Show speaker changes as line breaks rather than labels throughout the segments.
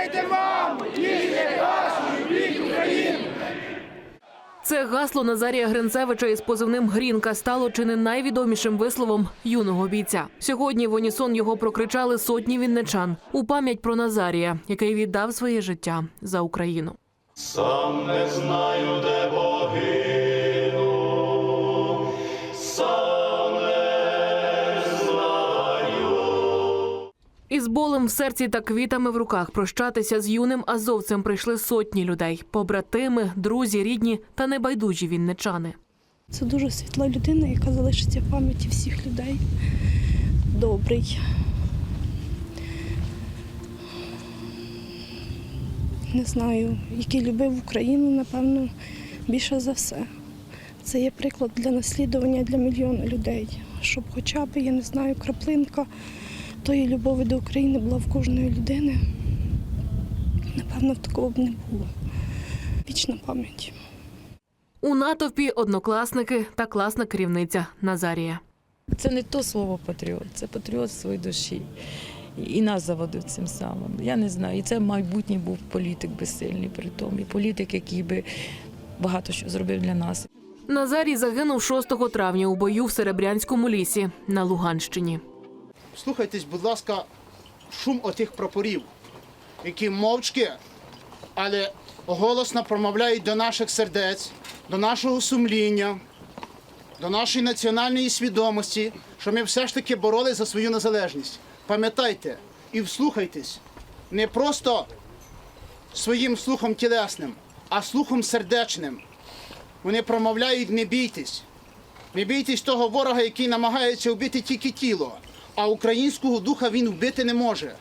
Дякуйте вам! Вірте нашу любіть Україну!
Це гасло Назарія Гринцевича із позивним Грінка стало чи не найвідомішим висловом юного бійця. Сьогодні в унісон його прокричали сотні вінничан у пам'ять про Назарія, який віддав своє життя за Україну.
Сам не знаю, де богину,
Із болем в серці та квітами в руках прощатися з юним азовцем прийшли сотні людей: побратими, друзі, рідні та небайдужі вінничани.
Це дуже світла людина, яка залишиться в пам'яті всіх людей. Добрий. Не знаю, який любив Україну, напевно, більше за все. Це є приклад для наслідування для мільйона людей. Щоб хоча б, я не знаю, краплинка тої любові до України була в кожної людини. Напевно, такого б не було. Вічна пам'ять.
У натовпі однокласники та класна керівниця Назарія.
Це не то слово патріот, це патріот своєї душі. І нас заводив цим самим. Я не знаю. І це майбутній був політик безсильний при тому. І політик, який би багато що зробив для нас.
Назарій загинув 6 травня у бою в Серебрянському лісі на Луганщині.
Слухайтесь, будь ласка, шум отих прапорів, які мовчки, але голосно промовляють до наших сердець, до нашого сумління, до нашої національної свідомості, що ми все ж таки боролися за свою незалежність. Пам'ятайте і вслухайтесь не просто своїм слухом тілесним, а слухом сердечним. Вони промовляють не бійтесь. Не бійтесь того ворога, який намагається вбити тільки тіло, а українського духа він вбити не може.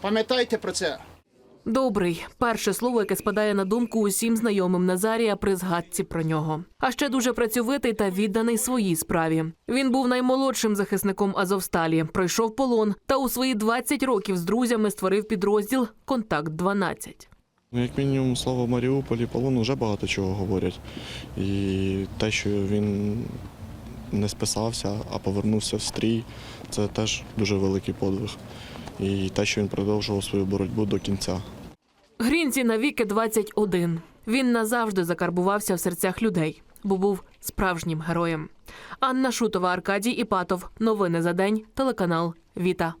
Пам'ятайте про це.
Добрий перше слово, яке спадає на думку усім знайомим Назарія при згадці про нього. А ще дуже працьовитий та відданий своїй справі. Він був наймолодшим захисником Азовсталі, пройшов полон та у свої 20 років з друзями створив підрозділ Контакт 12
Ну, як мінімум, слово Маріуполь і полон вже багато чого говорять. І те, що він не списався, а повернувся в стрій, це теж дуже великий подвиг. І те, що він продовжував свою боротьбу до кінця.
Грінзі навіки 21. Він назавжди закарбувався в серцях людей, бо був справжнім героєм. Анна Шутова, Аркадій Іпатов. Новини за день. Телеканал Віта.